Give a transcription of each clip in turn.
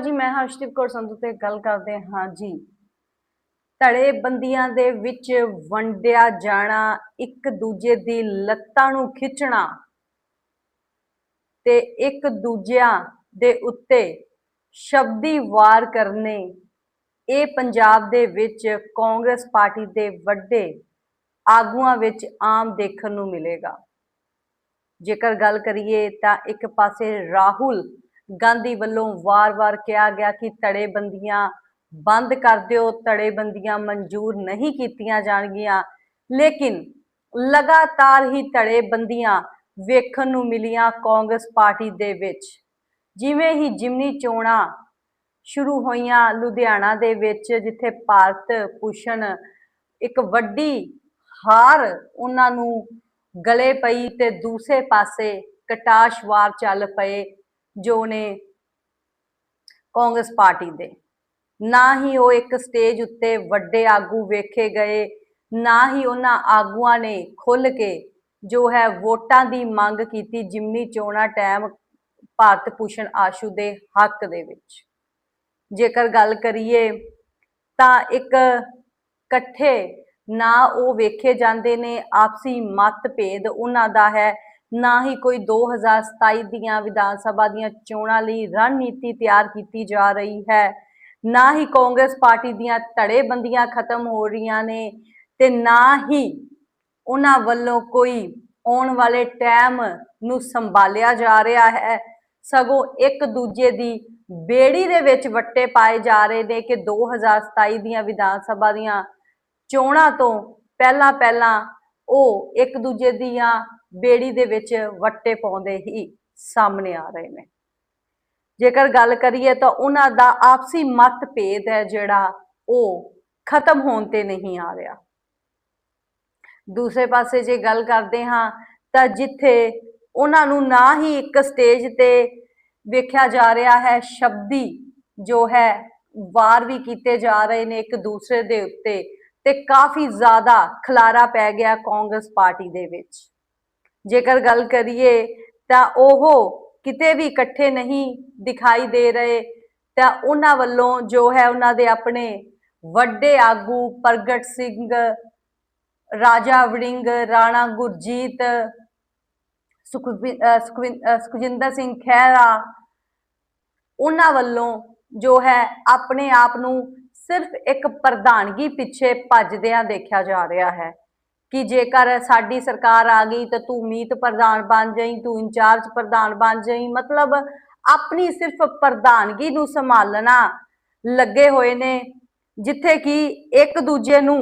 ਜੀ ਮੈਂ ਹਰਸ਼ਦੀਪ ਕੌਰ ਸੰਧੂ ਤੇ ਗੱਲ ਕਰਦੇ ਹਾਂ ਜੀ। ਧੜੇ ਬੰਦੀਆਂ ਦੇ ਵਿੱਚ ਵੰਡਿਆ ਜਾਣਾ, ਇੱਕ ਦੂਜੇ ਦੀ ਲੱਤਾਂ ਨੂੰ ਖਿੱਚਣਾ ਤੇ ਇੱਕ ਦੂਜਿਆਂ ਦੇ ਉੱਤੇ ਸ਼ਬਦੀ ਵਾਰ ਕਰਨੇ, ਇਹ ਪੰਜਾਬ ਦੇ ਵਿੱਚ ਕਾਂਗਰਸ ਪਾਰਟੀ ਦੇ ਵੱਡੇ ਆਗੂਆਂ ਵਿੱਚ ਆਮ ਦੇਖਣ ਨੂੰ ਮਿਲੇਗਾ। ਜੇਕਰ ਗੱਲ ਕਰੀਏ ਤਾਂ ਇੱਕ ਪਾਸੇ ਰਾਹੁਲ ਗਾਂਧੀ ਵੱਲੋਂ ਵਾਰ-ਵਾਰ ਕਿਹਾ ਗਿਆ ਕਿ ਧੜੇਬੰਦੀਆਂ ਬੰਦ ਕਰ ਦਿਓ, ਤੜੇਬੰਦੀਆਂ ਮਨਜ਼ੂਰ ਨਹੀਂ ਕੀਤੀਆਂ ਜਾਣਗੀਆਂ। ਲੇਕਿਨ ਲਗਾਤਾਰ ਹੀ ਧੜੇਬੰਦੀਆਂ ਵੇਖਣ ਨੂੰ ਮਿਲੀਆਂ ਕਾਂਗਰਸ ਪਾਰਟੀ ਦੇ ਵਿੱਚ। ਜਿਵੇਂ ਹੀ ਜਿਮਨੀ ਚੋਣਾਂ ਸ਼ੁਰੂ ਹੋਈਆਂ ਲੁਧਿਆਣਾ ਦੇ ਵਿੱਚ, ਜਿੱਥੇ ਭਾਰਤ ਭੂਸ਼ਣ ਇੱਕ ਵੱਡੀ ਹਾਰ ਉਹਨਾਂ ਨੂੰ ਗਲੇ ਪਈ ਤੇ ਦੂਸਰੇ ਪਾਸੇ ਕਟਾਸ਼ਵਾਰ ਚੱਲ ਪਏ ਜੋ ਨੇ ਕਾਂਗਰਸ ਪਾਰਟੀ ਦੇ। ਨਾ ਹੀ ਉਹ ਇੱਕ ਸਟੇਜ ਉੱਤੇ ਵੱਡੇ ਆਗੂ ਵੇਖੇ ਗਏ, ਨਾ ਹੀ ਉਹਨਾਂ ਆਗੂਆਂ ਨੇ ਖੁੱਲ ਕੇ ਜੋ ਹੈ ਵੋਟਾਂ ਦੀ ਮੰਗ ਕੀਤੀ ਜਿਮਨੀ ਚੋਣਾਂ ਟਾਈਮ ਭਾਰਤ ਭੂਸ਼ਣ ਆਸ਼ੂ ਦੇ ਹੱਕ ਦੇ ਵਿੱਚ। ਜੇਕਰ ਗੱਲ ਕਰੀਏ ਤਾਂ ਇੱਕ ਇਕੱਠੇ ਨਾ ਉਹ ਵੇਖੇ ਜਾਂਦੇ ਨੇ, ਆਪਸੀ ਮਤਭੇਦ ਉਹਨਾਂ ਦਾ ਹੈ। ਨਾ ਹੀ ਕੋਈ 2027 ਦੀਆਂ ਵਿਧਾਨ ਸਭਾ ਦੀਆਂ ਚੋਣਾਂ ਲਈ ਰਣਨੀਤੀ ਤਿਆਰ ਕੀਤੀ ਜਾ ਰਹੀ ਹੈ। ਨਾ ਹੀ ਕਾਂਗਰਸ ਪਾਰਟੀ ਦੀਆਂ ਧੜੇਬੰਦੀਆਂ ਖਤਮ ਹੋ ਰਹੀਆਂ ਨੇ ਤੇ ਨਾ ਹੀ ਉਹਨਾਂ ਵੱਲੋਂ ਕੋਈ ਆਉਣ ਵਾਲੇ ਟਾਈਮ ਨੂੰ ਸੰਭਾਲਿਆ ਜਾ ਰਿਹਾ ਹੈ। ਸਗੋਂ ਇੱਕ ਦੂਜੇ ਦੀ ਬੇੜੀ ਦੇ ਵਿੱਚ ਵੱਟੇ ਪਾਏ ਜਾ ਰਹੇ ਨੇ ਕਿ 2027 ਦੀਆਂ ਵਿਧਾਨ ਸਭਾ ਦੀਆਂ ਚੋਣਾਂ ਤੋਂ ਪਹਿਲਾਂ ਪਹਿਲਾਂ ਉਹ ਇੱਕ ਦੂਜੇ ਦੀਆਂ ਬੇੜੀ ਦੇ ਵਿੱਚ ਵੱਟੇ ਪਾਉਂਦੇ ਹੀ ਸਾਹਮਣੇ ਆ ਰਹੇ ਨੇ। ਜੇਕਰ ਗੱਲ ਕਰੀਏ ਤਾਂ ਉਹਨਾਂ ਦਾ ਆਪਸੀ ਮਤਭੇਦ ਹੈ ਜਿਹੜਾ ਉਹ ਖਤਮ ਹੋਣ ਤੇ ਨਹੀਂ ਆ ਰਿਹਾ। ਦੂਸਰੇ ਪਾਸੇ ਜੇ ਗੱਲ ਕਰਦੇ ਹਾਂ ਤਾਂ ਜਿੱਥੇ ਉਹਨਾਂ ਨੂੰ ਨਾ ਹੀ ਇੱਕ ਸਟੇਜ ਤੇ ਵੇਖਿਆ ਜਾ ਰਿਹਾ ਹੈ, ਸ਼ਬਦੀ ਜੋ ਹੈ, ਵਾਰ ਵੀ ਕੀਤੇ ਜਾ ਰਹੇ ਨੇ ਇੱਕ ਦੂਸਰੇ ਦੇ ਉੱਤੇ ਤੇ ਕਾਫੀ ਜ਼ਿਆਦਾ ਖਲਾਰਾ ਪੈ ਗਿਆ ਕਾਂਗਰਸ ਪਾਰਟੀ ਦੇ ਵਿੱਚ। ਜੇਕਰ ਗੱਲ ਕਰੀਏ ਤਾਂ ਉਹ ਕਿਤੇ ਵੀ ਇਕੱਠੇ ਨਹੀਂ ਦਿਖਾਈ ਦੇ ਰਹੇ, ਤਾਂ ਉਹਨਾਂ ਵੱਲੋਂ ਜੋ ਹੈ ਉਹਨਾਂ ਦੇ ਆਪਣੇ ਵੱਡੇ ਆਗੂ ਪ੍ਰਗਟ ਸਿੰਘ, ਰਾਜਾ ਵੜਿੰਗ, ਰਾਣਾ ਗੁਰਜੀਤ, ਸੁਖਵਿ- ਸੁਖਵਿੰ- ਸੁਖਜਿੰਦਰ ਸਿੰਘ ਖਹਿਰਾ, ਉਹਨਾਂ ਵੱਲੋਂ ਜੋ ਹੈ ਆਪਣੇ ਆਪ ਨੂੰ ਸਿਰਫ ਇੱਕ ਪ੍ਰਧਾਨਗੀ ਪਿੱਛੇ ਭੱਜਦਿਆਂ ਦੇਖਿਆ ਜਾ ਰਿਹਾ ਹੈ। ਕਿ ਜੇਕਰ ਸਾਡੀ ਸਰਕਾਰ ਆ ਗਈ ਤਾਂ ਤੂੰ ਮੀਤ ਪ੍ਰਧਾਨ ਬਣ ਜਾਈ, ਤੂੰ ਇੰਚਾਰਜ ਪ੍ਰਧਾਨ ਬਣ ਜਾਈ। ਮਤਲਬ ਆਪਣੀ ਸਿਰਫ ਪ੍ਰਧਾਨਗੀ ਨੂੰ ਸੰਭਾਲਣਾ ਲੱਗੇ ਹੋਏ ਨੇ, ਜਿੱਥੇ ਕਿ ਇੱਕ ਦੂਜੇ ਨੂੰ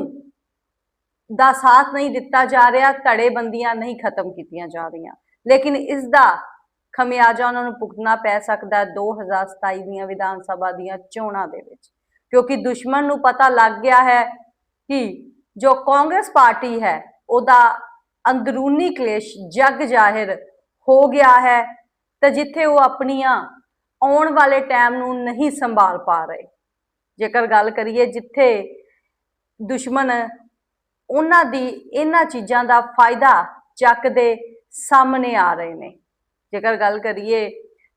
ਦਾ ਸਾਥ ਨਹੀਂ ਦਿੱਤਾ ਜਾ ਰਿਹਾ, ਧੜੇਬੰਦੀਆਂ ਨਹੀਂ ਖਤਮ ਕੀਤੀਆਂ ਜਾ ਰਹੀਆਂ। ਲੇਕਿਨ ਇਸ ਦਾ ਖਮਿਆਜਾ ਉਹਨਾਂ ਨੂੰ ਭੁਗਤਣਾ ਪੈ ਸਕਦਾ ਹੈ 2027 ਦੀਆਂ ਵਿਧਾਨ ਸਭਾ ਦੀਆਂ ਚੋਣਾਂ ਦੇ ਵਿੱਚ। ਕਿਉਂਕਿ ਦੁਸ਼ਮਣ ਨੂੰ ਪਤਾ ਲੱਗ ਗਿਆ ਹੈ ਕਿ ਜੋ ਕਾਂਗਰਸ ਪਾਰਟੀ ਹੈ, ਉਹਦਾ ਅੰਦਰੂਨੀ ਕਲੇਸ਼ ਜਗ ਜ਼ਾਹਿਰ ਹੋ ਗਿਆ ਹੈ ਤਾਂ ਜਿੱਥੇ ਉਹ ਆਪਣੀਆਂ ਆਉਣ ਵਾਲੇ ਟਾਈਮ ਨੂੰ ਨਹੀਂ ਸੰਭਾਲ ਪਾ ਰਹੇ। ਜੇਕਰ ਗੱਲ ਕਰੀਏ ਜਿੱਥੇ ਦੁਸ਼ਮਣ ਉਹਨਾਂ ਦੀ ਇਹਨਾਂ ਚੀਜ਼ਾਂ ਦਾ ਫਾਇਦਾ ਚੱਕਦੇ ਸਾਹਮਣੇ ਆ ਰਹੇ ਨੇ। ਜੇਕਰ ਗੱਲ ਕਰੀਏ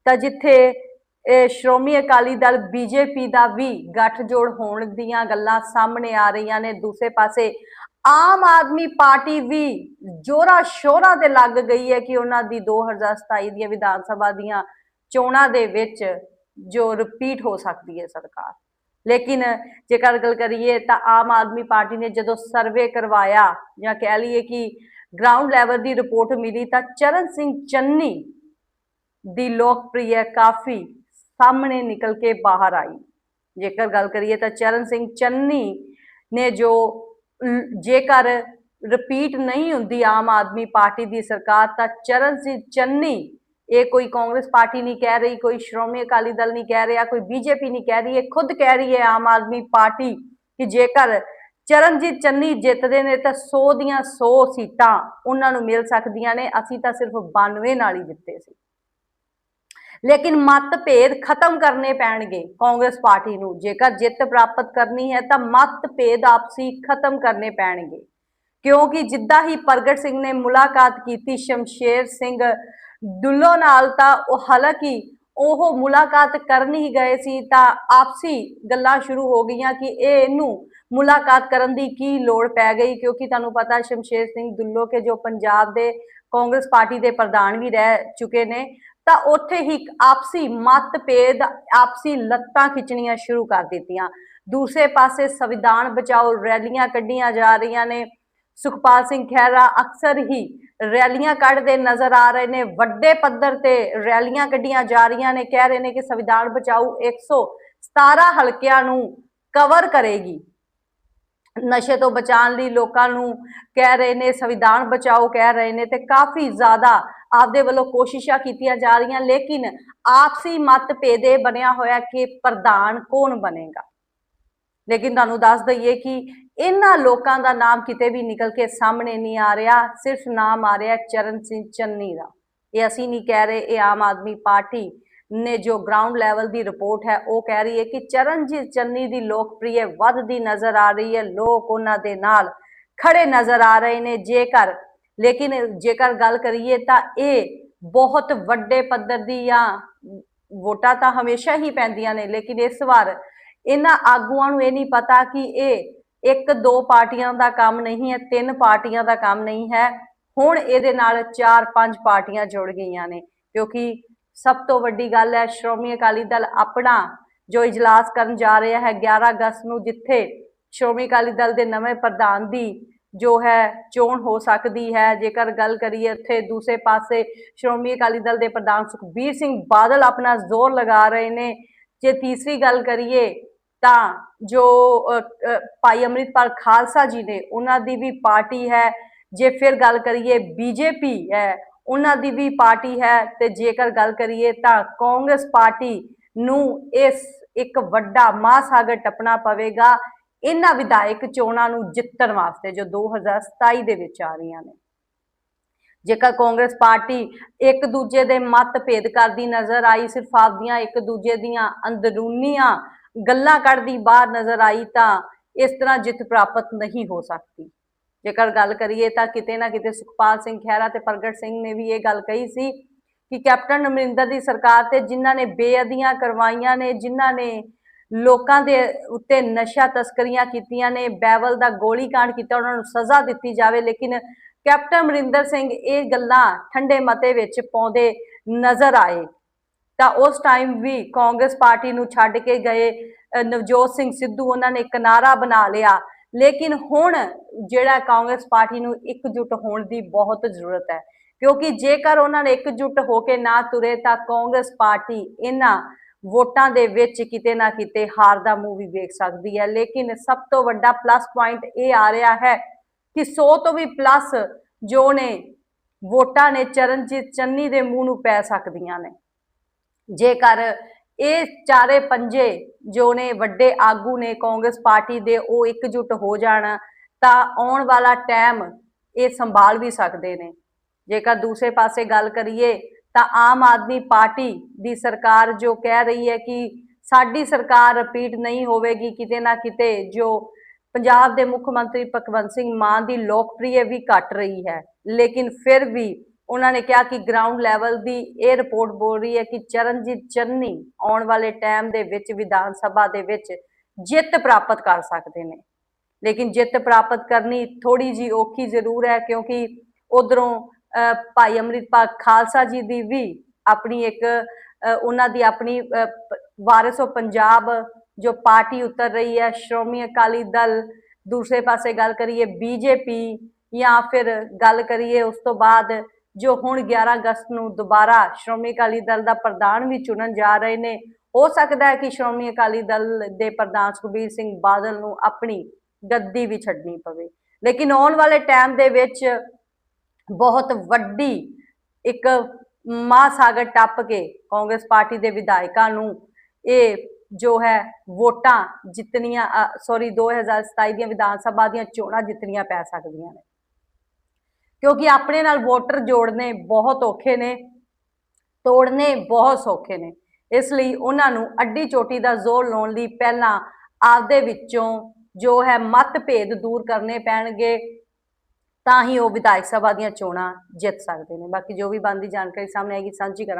ਤਾਂ ਜਿੱਥੇ ਸ਼੍ਰੋਮਣੀ ਅਕਾਲੀ ਦਲ ਬੀਜੇਪੀ ਦਾ ਵੀ ਗੱਠਜੋੜ ਹੋਣ ਦੀਆਂ ਗੱਲਾਂ ਸਾਹਮਣੇ ਆ ਰਹੀਆਂ ਨੇ। ਦੂਸਰੇ ਪਾਸੇ ਆਮ ਆਦਮੀ ਪਾਰਟੀ ਵੀ ਜੋਰਾ ਸ਼ੋਰਾ ਤੇ ਲੱਗ ਗਈ ਹੈ ਕਿ ਉਹਨਾਂ ਦੀ 2027 ਦੀਆਂ ਵਿਧਾਨ ਸਭਾ ਦੀਆਂ ਚੋਣਾਂ ਦੇ ਵਿੱਚ ਜੋ ਰਿਪੀਟ ਹੋ ਸਕਦੀ ਹੈ ਸਰਕਾਰ। ਲੇਕਿਨ ਜੇਕਰ ਗੱਲ ਕਰੀਏ ਤਾਂ ਆਮ ਆਦਮੀ ਪਾਰਟੀ ਨੇ ਜਦੋਂ ਸਰਵੇ ਕਰਵਾਇਆ ਜਾਂ ਕਹਿ ਲਈਏ ਕਿ ਗਰਾਊਂਡ ਲੈਵਲ ਦੀ ਰਿਪੋਰਟ ਮਿਲੀ ਤਾਂ ਚਰਨ ਸਿੰਘ ਚੰਨੀ ਦੀ ਲੋਕਪ੍ਰਿਯ ਕਾਫੀ ਸਾਹਮਣੇ ਨਿਕਲ ਕੇ ਬਾਹਰ ਆਈ। ਜੇਕਰ ਗੱਲ ਕਰੀਏ ਤਾਂ ਚਰਨ ਸਿੰਘ ਚੰਨੀ ਨੇ ਜੋ ਜੇਕਰ ਰਿਪੀਟ ਨਹੀਂ ਹੁੰਦੀ ਆਮ ਆਦਮੀ ਪਾਰਟੀ ਦੀ ਸਰਕਾਰ, ਤਾਂ ਚਰਨ ਸਿੰਘ ਚੰਨੀ, ਇਹ ਕੋਈ ਕਾਂਗਰਸ ਪਾਰਟੀ ਨਹੀਂ ਕਹਿ ਰਹੀ, ਕੋਈ ਸ਼੍ਰੋਮਣੀ ਅਕਾਲੀ ਦਲ ਨਹੀਂ ਕਹਿ ਰਿਹਾ, ਕੋਈ ਬੀਜੇਪੀ ਨਹੀਂ ਕਹਿ ਰਹੀ, ਇਹ ਖੁਦ ਕਹਿ ਰਹੀ ਹੈ ਆਮ ਆਦਮੀ ਪਾਰਟੀ ਕਿ ਜੇਕਰ ਚਰਨਜੀਤ ਚੰਨੀ ਜਿੱਤਦੇ ਨੇ ਤਾਂ 100 ਦੀਆਂ 100 ਸੀਟਾਂ ਉਹਨਾਂ ਨੂੰ ਮਿਲ ਸਕਦੀਆਂ ਨੇ, ਅਸੀਂ ਤਾਂ ਸਿਰਫ 92 ਨਾਲ ਹੀ ਜਿੱਤੇ ਸੀ। ਲੇਕਿਨ ਮਤਭੇਦ ਖਤਮ ਕਰਨੇ ਪੈਣਗੇ ਕਾਂਗਰਸ ਪਾਰਟੀ ਨੂੰ। ਜੇਕਰ ਜਿੱਤ ਪ੍ਰਾਪਤ ਕਰਨੀ ਹੈ ਤਾਂ ਮਤਭੇਦ ਆਪਸੀ ਖਤਮ ਕਰਨੇ ਪੈਣਗੇ। ਕਿਉਂਕਿ ਜਿੱਦਾਂ ਹੀ ਪ੍ਰਗਟ ਸਿੰਘ ਨੇ ਮੁਲਾਕਾਤ ਕੀਤੀ, ਸ਼ਮਸ਼ੇਰ ਸਿੰਘ ਡੁੱਲੋ ਨਾਲ ਤਾਂ ਉਹ ਹਾਲਾਂਕਿ ਉਹ ਮੁਲਾਕਾਤ ਕਰਨ ਹੀ ਗਏ ਸੀ, ਤਾਂ ਆਪਸੀ ਗੱਲਾਂ ਸ਼ੁਰੂ ਹੋ ਗਈਆਂ ਕਿ ਇਹ ਇਹਨੂੰ ਮੁਲਾਕਾਤ ਕਰਨ ਦੀ ਕੀ ਲੋੜ ਪੈ ਗਈ। ਕਿਉਂਕਿ ਤੁਹਾਨੂੰ ਪਤਾ ਸ਼ਮਸ਼ੇਰ ਸਿੰਘ ਦੁੱਲੋ ਕੇ ਜੋ ਪੰਜਾਬ ਦੇ ਕਾਂਗਰਸ ਪਾਰਟੀ ਦੇ ਪ੍ਰਧਾਨ ਵੀ ਰਹਿ ਚੁੱਕੇ ਨੇ ਤਾਂ ਉੱਥੇ ਹੀ ਆਪਸੀ ਮਤਭੇਦ, ਆਪਸੀ ਲੱਤਾਂ ਖਿੱਚਣੀਆਂ ਸ਼ੁਰੂ ਕਰ ਦਿੱਤੀਆਂ। ਦੂਸਰੇ ਪਾਸੇ ਸੰਵਿਧਾਨ ਬਚਾਓ ਰੈਲੀਆਂ ਕੱਢੀਆਂ ਜਾ ਰਹੀਆਂ ਨੇ। ਸੁਖਪਾਲ ਸਿੰਘ ਖਹਿਰਾ ਅਕਸਰ ਹੀ ਰੈਲੀਆਂ ਕੱਢਦੇ ਨਜ਼ਰ ਆ ਰਹੇ ਨੇ। ਵੱਡੇ ਪੱਧਰ ਤੇ ਰੈਲੀਆਂ ਕੱਢੀਆਂ ਜਾ ਰਹੀਆਂ ਨੇ। ਕਹਿ ਰਹੇ ਨੇ ਕਿ ਸੰਵਿਧਾਨ ਬਚਾਓ 117 ਹਲਕਿਆਂ ਨੂੰ ਕਵਰ ਕਰੇਗੀ। ਨਸ਼ੇ ਤੋਂ ਬਚਾਉਣ ਲਈ ਲੋਕਾਂ ਨੂੰ ਕਹਿ ਰਹੇ ਨੇ, ਸੰਵਿਧਾਨ ਬਚਾਓ ਕਹਿ ਰਹੇ ਨੇ ਤੇ ਕਾਫੀ ਜ਼ਿਆਦਾ ਆਪਦੇ ਵੱਲੋਂ ਕੋਸ਼ਿਸ਼ਾਂ ਕੀਤੀਆਂ ਜਾ ਰਹੀਆਂ, ਲੇਕਿਨ ਆਪਸੀ ਮਤਭੇਦ ਇਹ ਬਣਿਆ ਹੋਇਆ ਕਿ ਪ੍ਰਧਾਨ ਕੌਣ ਬਣੇਗਾ? ਲੇਕਿਨ ਤੁਹਾਨੂੰ ਦੱਸ ਦਈਏ ਕਿ ਇਹਨਾਂ ਲੋਕਾਂ ਦਾ ਨਾਮ ਕਿਤੇ ਵੀ ਨਿਕਲ ਕੇ ਸਾਹਮਣੇ ਨਹੀਂ ਆ ਰਿਹਾ, ਸਿਰਫ ਨਾਮ ਆ ਰਿਹਾ ਚਰਨ ਸਿੰਘ ਚੰਨੀ ਦਾ। ਇਹ ਅਸੀਂ ਨਹੀਂ ਕਹਿ ਰਹੇ, ਇਹ ਆਮ ਆਦਮੀ ਪਾਰਟੀ ਨੇ ਜੋ ਗਰਾਊਂਡ ਲੈਵਲ ਦੀ ਰਿਪੋਰਟ ਹੈ, ਉਹ ਕਹਿ ਰਹੀ ਹੈ ਕਿ ਚਰਨਜੀਤ ਚੰਨੀ ਦੀ ਲੋਕਪ੍ਰਿਯ ਵੱਧਦੀ ਨਜ਼ਰ ਆ ਰਹੀ ਹੈ। ਲੋਕ ਉਹਨਾਂ ਦੇ ਨਾਲ ਖੜੇ ਨਜ਼ਰ ਆ ਰਹੇ ਨੇ ਜੇਕਰ, ਲੇਕਿਨ ਜੇਕਰ ਗੱਲ ਕਰੀਏ ਤਾਂ ਇਹ ਬਹੁਤ ਵੱਡੇ ਪੱਧਰ ਦੀ ਜਾਂ ਵੋਟਾਂ ਤਾਂ ਹਮੇਸ਼ਾ ਹੀ ਪੈਂਦੀਆਂ ਨੇ, ਲੇਕਿਨ ਇਸ ਵਾਰ ਇਹਨਾਂ ਆਗੂਆਂ ਨੂੰ ਇਹ ਨਹੀਂ ਪਤਾ ਕਿ ਇਹ ਇੱਕ ਦੋ ਪਾਰਟੀਆਂ ਦਾ ਕੰਮ ਨਹੀਂ ਹੈ, ਤਿੰਨ ਪਾਰਟੀਆਂ ਦਾ ਕੰਮ ਨਹੀਂ ਹੈ। ਹੁਣ ਇਹਦੇ ਨਾਲ ਚਾਰ ਪੰਜ ਪਾਰਟੀਆਂ ਜੁੜ ਗਈਆਂ ਨੇ, ਕਿਉਂਕਿ ਸਭ ਤੋਂ ਵੱਡੀ ਗੱਲ ਹੈ, ਸ਼੍ਰੋਮਣੀ ਅਕਾਲੀ ਦਲ ਆਪਣਾ ਜੋ ਇਜਲਾਸ ਕਰਨ ਜਾ ਰਿਹਾ ਹੈ 11 ਅਗਸਤ ਨੂੰ, ਜਿੱਥੇ ਸ਼੍ਰੋਮਣੀ ਅਕਾਲੀ ਦਲ ਦੇ ਨਵੇਂ ਪ੍ਰਧਾਨ ਦੀ ਜੋ ਹੈ ਚੋਣ ਹੋ ਸਕਦੀ ਹੈ। ਜੇਕਰ ਗੱਲ ਕਰੀਏ ਉੱਥੇ ਦੂਸਰੇ ਪਾਸੇ ਸ਼੍ਰੋਮਣੀ ਅਕਾਲੀ ਦਲ ਦੇ ਪ੍ਰਧਾਨ ਸੁਖਬੀਰ ਸਿੰਘ ਬਾਦਲ ਆਪਣਾ ਜ਼ੋਰ ਲਗਾ ਰਹੇ ਨੇ। ਜੇ ਤੀਸਰੀ ਗੱਲ ਕਰੀਏ ਤਾਂ ਜੋ ਭਾਈ ਅੰਮ੍ਰਿਤਪਾਲ ਖਾਲਸਾ ਜੀ ਨੇ, ਉਹਨਾਂ ਦੀ ਵੀ ਪਾਰਟੀ ਹੈ। ਜੇ ਫਿਰ ਗੱਲ ਕਰੀਏ ਬੀਜੇਪੀ ਹੈ ਉਹਨਾਂ ਦੀ ਵੀ ਪਾਰਟੀ ਹੈ ਤੇ ਜੇਕਰ ਗੱਲ ਕਰੀਏ ਤਾਂ ਕਾਂਗਰਸ ਪਾਰਟੀ ਨੂੰ ਇਸ ਇੱਕ ਵੱਡਾ ਮਹਾਸਾਗਰ ਟੱਪਣਾ ਪਵੇਗਾ। ਇਹਨਾਂ ਵਿਧਾਇਕ ਚੋਣਾਂ ਨੂੰ ਜਿੱਤਣ ਵਾਸਤੇ ਜੋ 2027 ਦੇ ਵਿੱਚ ਆ ਰਹੀਆਂ ਨੇ। ਜੇਕਰ ਕਾਂਗਰਸ ਪਾਰਟੀ ਇੱਕ ਦੂਜੇ ਦੇ ਮਤਭੇਦ ਕਰਦੀ ਨਜ਼ਰ ਆਈ, ਸਿਰਫ ਆਪਦੀਆਂ ਇੱਕ ਦੂਜੇ ਦੀਆਂ ਅੰਦਰੂਨੀਆਂ ਗੱਲਾਂ ਕੱਢਦੀ ਬਾਹਰ ਨਜ਼ਰ ਆਈ ਤਾਂ ਇਸ ਤਰ੍ਹਾਂ ਜਿੱਤ ਪ੍ਰਾਪਤ ਨਹੀਂ ਹੋ ਸਕਦੀ। ਜੇਕਰ ਗੱਲ ਕਰੀਏ ਤਾਂ ਕਿਤੇ ਨਾ ਕਿਤੇ ਸੁਖਪਾਲ ਸਿੰਘ ਖਹਿਰਾ ਤੇ ਪ੍ਰਗਟ ਸਿੰਘ ਨੇ ਵੀ ਇਹ ਗੱਲ ਕਹੀ ਸੀ ਕਿ ਕੈਪਟਨ ਅਮਰਿੰਦਰ ਦੀ ਸਰਕਾਰ ਤੇ ਜਿਨ੍ਹਾਂ ਨੇ ਬੇਅਦੀਆਂ ਕਰਵਾਈਆਂ ਨੇ, ਜਿਨ੍ਹਾਂ ਨੇ ਲੋਕਾਂ ਦੇ ਉੱਤੇ ਨਸ਼ਾ ਤਸਕਰੀਆਂ ਕੀਤੀਆਂ ਨੇ, ਬੈਵਲ ਦਾ ਗੋਲੀकांड ਕੀਤਾ, ਉਹਨਾਂ ਨੂੰ ਸਜ਼ਾ ਦਿੱਤੀ ਜਾਵੇ, ਲੇਕਿਨ ਕੈਪਟਨ ਅਮਰਿੰਦਰ ਸਿੰਘ ਇਹ ਗੱਲਾਂ ਠੰਡੇ ਮਤੇ ਵਿੱਚ ਪਾਉਂਦੇ ਨਜ਼ਰ ਆਏ। ਤਾਂ ਉਸ ਟਾਈਮ ਵੀ ਕਾਂਗਰਸ ਪਾਰਟੀ ਨੂੰ ਛੱਡ ਕੇ ਗਏ ਨਵਜੋਤ ਸਿੰਘ ਸਿੱਧੂ, ਉਹਨਾਂ ਨੇ ਕਿਨਾਰਾ ਬਣਾ ਲਿਆ ਲੇਕਿਨ ਹੁਣ ਜਿਹੜਾ ਕਾਂਗਰਸ ਪਾਰਟੀ ਨੂੰ ਇਕਜੁੱਟ ਹੋਣ ਦੀ ਬਹੁਤ ਜ਼ਰੂਰਤ ਹੈ, ਕਿਉਂਕਿ ਜੇਕਰ ਉਹਨਾਂ ਨੇ ਇਕਜੁੱਟ ਹੋ ਕੇ ਨਾ ਤੁਰੇ ਤਾਂ ਕਾਂਗਰਸ ਪਾਰਟੀ ਇਹਨਾਂ ਵੋਟਾਂ ਦੇ ਵਿੱਚ ਕਿਤੇ ਨਾ ਕਿਤੇ ਹਾਰ ਦਾ ਮੂੰਹ ਵੀ ਵੇਖ ਸਕਦੀ ਹੈ। ਲੇਕਿਨ ਸਭ ਤੋਂ ਵੱਡਾ ਪਲੱਸ ਪੁਆਇੰਟ ਇਹ ਆ ਰਿਹਾ ਹੈ ਕਿ 100 ਤੋਂ ਵੀ ਪਲੱਸ ਜੋ ਨੇ ਵੋਟਾਂ ਨੇ ਚਰਨਜੀਤ ਚੰਨੀ ਦੇ ਮੂੰਹ ਨੂੰ ਪੈ ਸਕਦੀਆਂ ਨੇ। ਜੇਕਰ ਇਹ ਚਾਰੇ ਪੰਜੇ ਜੋ ਨੇ ਵੱਡੇ ਆਗੂ ਨੇ ਕਾਂਗਰਸ ਪਾਰਟੀ ਦੇ, ਉਹ ਇਕਜੁੱਟ ਹੋ ਜਾਣ, ਤਾਂ ਆਉਣ ਵਾਲਾ ਟਾਈਮ ਇਹ ਸੰਭਾਲ ਵੀ ਸਕਦੇ ਨੇ। ਜੇਕਰ ਦੂਸਰੇ ਪਾਸੇ ਗੱਲ ਕਰੀਏ, ਤਾਂ ਆਮ ਆਦਮੀ ਪਾਰਟੀ ਦੀ ਸਰਕਾਰ ਜੋ ਕਹਿ ਰਹੀ ਹੈ ਕਿ ਸਾਡੀ ਸਰਕਾਰ ਰਿਪੀਟ ਨਹੀਂ ਹੋਵੇਗੀ ਕਿਤੇ ਨਾ ਕਿਤੇ, ਜੋ ਪੰਜਾਬ ਦੇ ਮੁੱਖ ਮੰਤਰੀ ਭਗਵੰਤ ਸਿੰਘ ਮਾਨ ਦੀ ਲੋਕਪ੍ਰਿਯ ਵੀ ਘਟ ਰਹੀ ਹੈ। ਲੇਕਿਨ ਫਿਰ ਵੀ ਉਹਨਾਂ ਨੇ ਕਿਹਾ ਕਿ ਗਰਾਊਂਡ ਲੈਵਲ ਦੀ ਇਹ ਰਿਪੋਰਟ ਬੋਲ ਰਹੀ ਹੈ ਕਿ ਚਰਨਜੀਤ ਚੰਨੀ ਆਉਣ ਵਾਲੇ ਟਾਈਮ ਦੇ ਵਿੱਚ ਵਿਧਾਨ ਸਭਾ ਦੇ ਵਿੱਚ ਜਿੱਤ ਪ੍ਰਾਪਤ ਕਰ ਸਕਦੇ ਨੇ। ਲੇਕਿਨ ਜਿੱਤ ਪ੍ਰਾਪਤ ਕਰਨੀ ਥੋੜੀ ਜੀ ਔਖੀ ਜ਼ਰੂਰ ਹੈ ਕਿਉਂਕਿ ਉਧਰੋਂ ਭਾਈ ਅੰਮ੍ਰਿਤਪਾਲ ਖਾਲਸਾ ਜੀ ਦੀ ਵੀ ਆਪਣੀ ਇੱਕ ਉਹਨਾਂ ਦੀ ਆਪਣੀ ਅ, ਪ- ਵਾਰਿਸੋ ਪੰਜਾਬ ਜੋ ਪਾਰਟੀ ਉਤਰ ਰਹੀ ਹੈ ਸ਼੍ਰੋਮਣੀ ਅਕਾਲੀ ਦਲ ਦੂਸਰੇ ਪਾਸੇ ਗੱਲ ਕਰੀਏ ਬੀਜੇਪੀ ਜਾਂ ਫਿਰ ਗੱਲ ਕਰੀਏ ਉਸ ਤੋਂ ਬਾਅਦ ਜੋ ਹੁਣ 11 ਅਗਸਤ ਨੂੰ ਦੁਬਾਰਾ ਸ਼੍ਰੋਮਣੀ ਅਕਾਲੀ ਦਲ ਦਾ ਪ੍ਰਧਾਨ ਵੀ ਚੁਣਨ ਜਾ ਰਹੇ ਨੇ, ਹੋ ਸਕਦਾ ਹੈ ਕਿ ਸ਼੍ਰੋਮਣੀ ਅਕਾਲੀ ਦਲ ਦੇ ਪ੍ਰਧਾਨ ਸੁਖਬੀਰ ਸਿੰਘ ਬਾਦਲ ਨੂੰ ਆਪਣੀ ਗੱਦੀ ਵੀ ਛੱਡਣੀ ਪਵੇ। ਲੇਕਿਨ ਆਉਣ ਵਾਲੇ ਟਾਈਮ ਦੇ ਵਿੱਚ ਬਹੁਤ ਵੱਡੀ ਇੱਕ ਮਹਾਸਾਗਰ ਟੱਪ ਕੇ ਕਾਂਗਰਸ ਪਾਰਟੀ ਦੇ ਵਿਧਾਇਕਾਂ ਨੂੰ ਇਹ ਜੋ ਹੈ ਵੋਟਾਂ ਜਿੱਤਣੀਆਂ ਸੌਰੀ 2027 ਦੀਆਂ ਵਿਧਾਨ ਸਭਾ ਦੀਆਂ ਚੋਣਾਂ ਜਿੱਤਣੀਆਂ ਪੈ ਸਕਦੀਆਂ ਨੇ। ਕਿਉਂਕਿ ਆਪਣੇ ਨਾਲ ਵੋਟਰ ਜੋੜਨੇ ਬਹੁਤ ਔਖੇ ਨੇ, ਤੋੜਨੇ ਬਹੁਤ ਸੌਖੇ ਨੇ। ਇਸ ਲਈ ਉਹਨਾਂ ਨੂੰ ਅੱਡੀ ਚੋਟੀ ਦਾ ਜ਼ੋਰ ਲਾਉਣ ਲਈ ਪਹਿਲਾਂ ਆਪਦੇ ਵਿੱਚੋਂ ਜੋ ਹੈ ਮਤਭੇਦ ਦੂਰ ਕਰਨੇ ਪੈਣਗੇ, ਤਾਂ ਹੀ ਉਹ ਵਿਧਾਇਕ ਸਭਾ ਦੀਆਂ ਚੋਣਾਂ ਜਿੱਤ ਸਕਦੇ ਨੇ। ਬਾਕੀ ਜੋ ਵੀ ਬਣਦੀ ਜਾਣਕਾਰੀ ਸਾਹਮਣੇ ਆਏਗੀ, ਸਾਂਝੀ ਕਰਾਂਗੇ।